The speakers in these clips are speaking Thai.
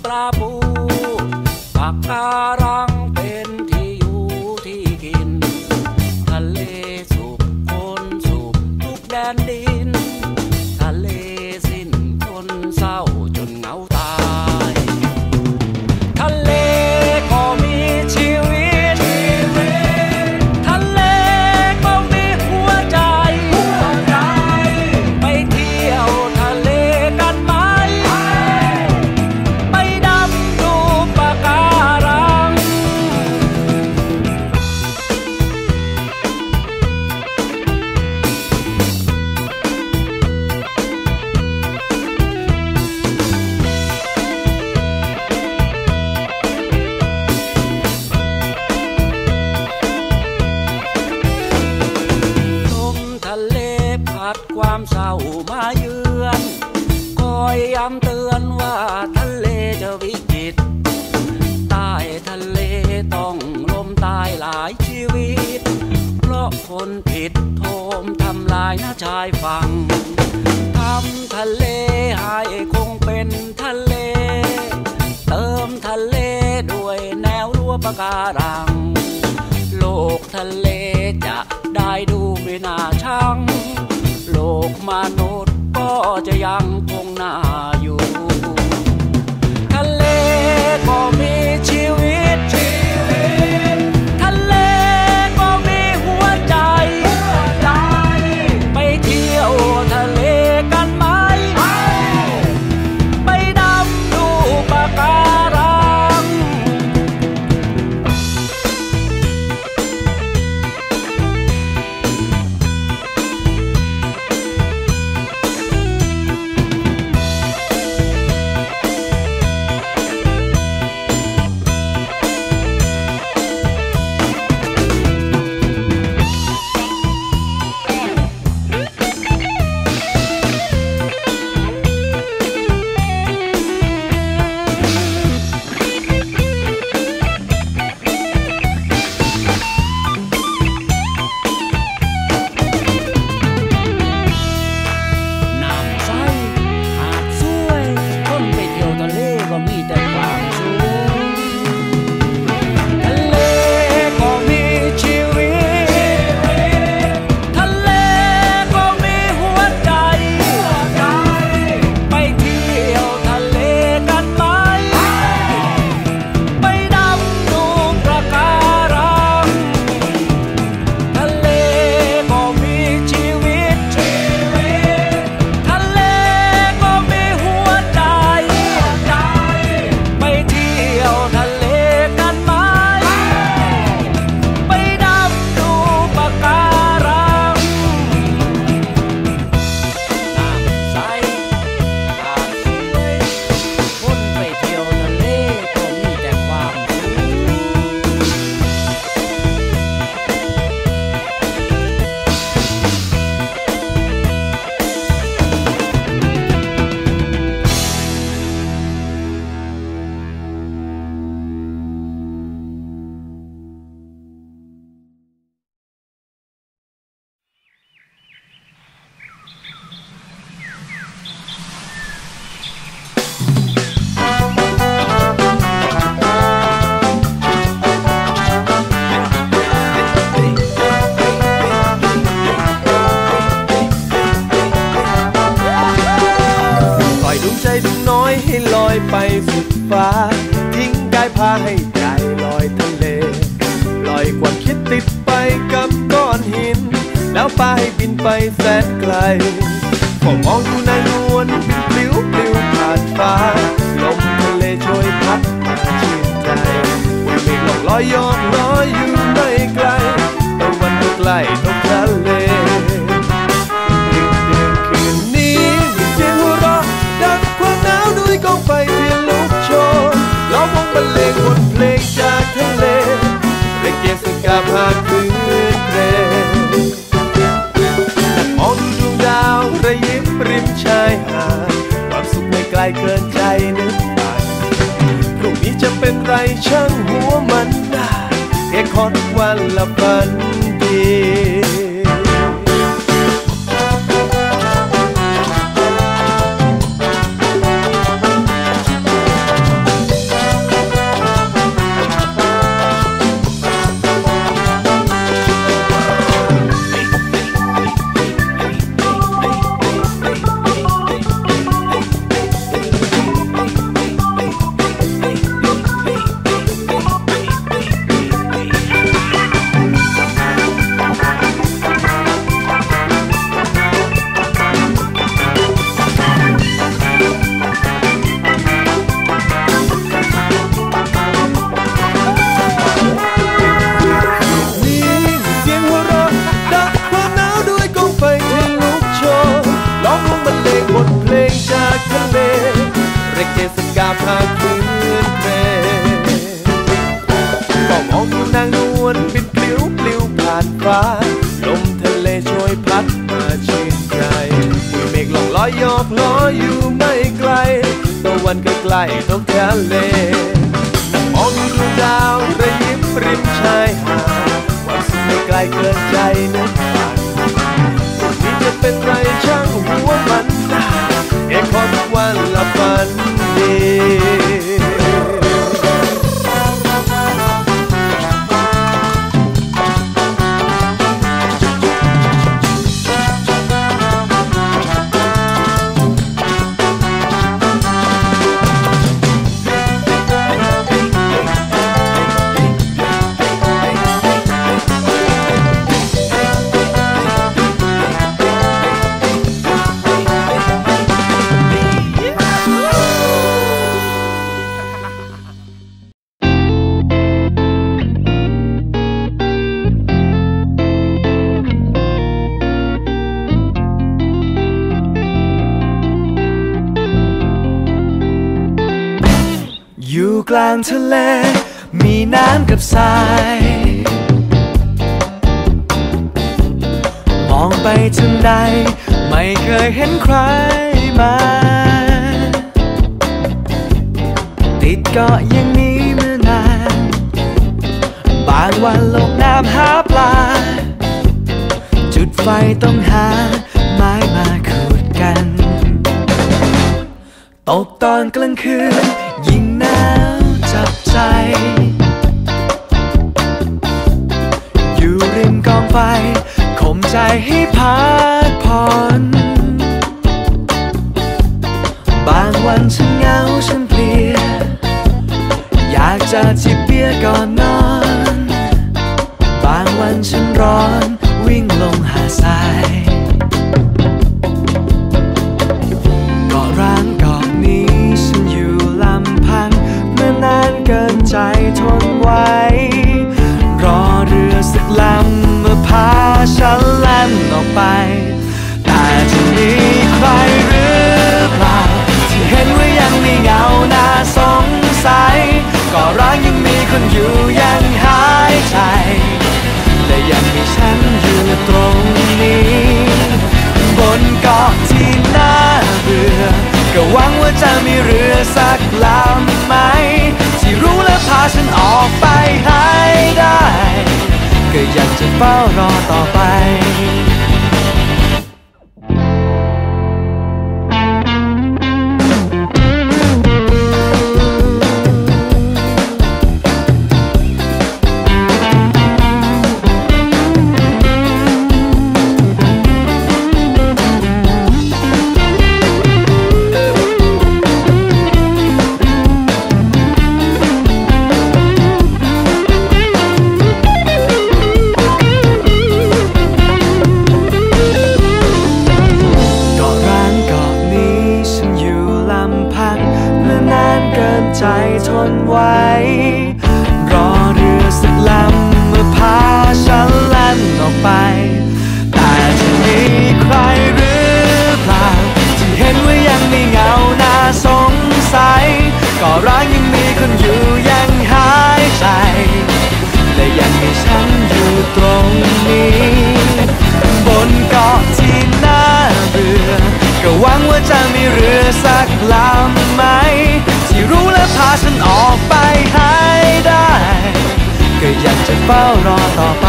Prabu. Bakarang ายน้ชายฝั่งทำทะเลให้คงเป็นทะเล เติมทะเลด้วยแนวรั้วปะการัง โลกทะเลจะได้ดูไม่น่าชัง โลกมนุษย์ก็จะยัง ไปสุดฟ้า ทิ้งกายพาให้ใจลอยทะเลลอยความคิดติดไปกับก้อนหิน แล้วพาให้บินไปแสนไกลพอมองดูนายนวลปลิวปลิวผ่านฟ้า ลมทะเลช่วยพัดชื่นใจวันเมฆลอยยอมลอยอยู่ไม่ไกลตะวันก็ใกล้ตกทะเล ค่ขอทุกวันละฝัน ก็ยอกล้ออยู่ไม่ไกลตะวันก็ใกล้ท้องทะเลมองดูดาวระยิบริมชายหาดความสุขไม่ไกลเกินใจนะพรุ่งนี้จะเป็นไรช่างหัวมันได้แค่ขอทุกวันละฝันดี อยู่กลางทะเล มีน้ำกับทราย มองไปทางใด ไม่เคยเห็นใครมา ติดเกาะอย่างนี้มื่อนาน บางวันลงน้ำหาปลา จุดไฟต้องหา ไม้มาขูดกัน ตกตอนกลางคืน ใจ อยู่ริมกองไฟข่มใจให้พักผ่อนบางวันฉันเหงาฉันเพลีย อยากจะจิบเบียร์ก่อนนอน บางวันฉันร้อนวิ่งลงหาทราย อยากจะเฝ้ารอต่อไป มีใครหรือเปล่า ที่เห็นว่ายังมีเงาน้าสงสัย ก็ร้ายังมีคนอยู่ยังหายใจ และยังมีฉันอยู่ตรงนี้ บนเกาะที่น่าเบื่อ ก็หวังว่าจะมีเรือสักลำไหม ที่รู้และพาฉันออกไปหายได้ ก็อยากจะเฝ้ารอต่อไป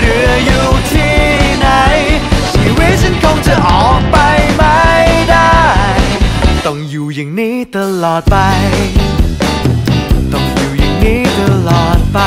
เรืออยู่ที่ไหน ชีวิตฉันคงจะออกไปไม่ได้ ต้องอยู่อย่างนี้ตลอดไป ต้องอยู่อย่างนี้ตลอดไป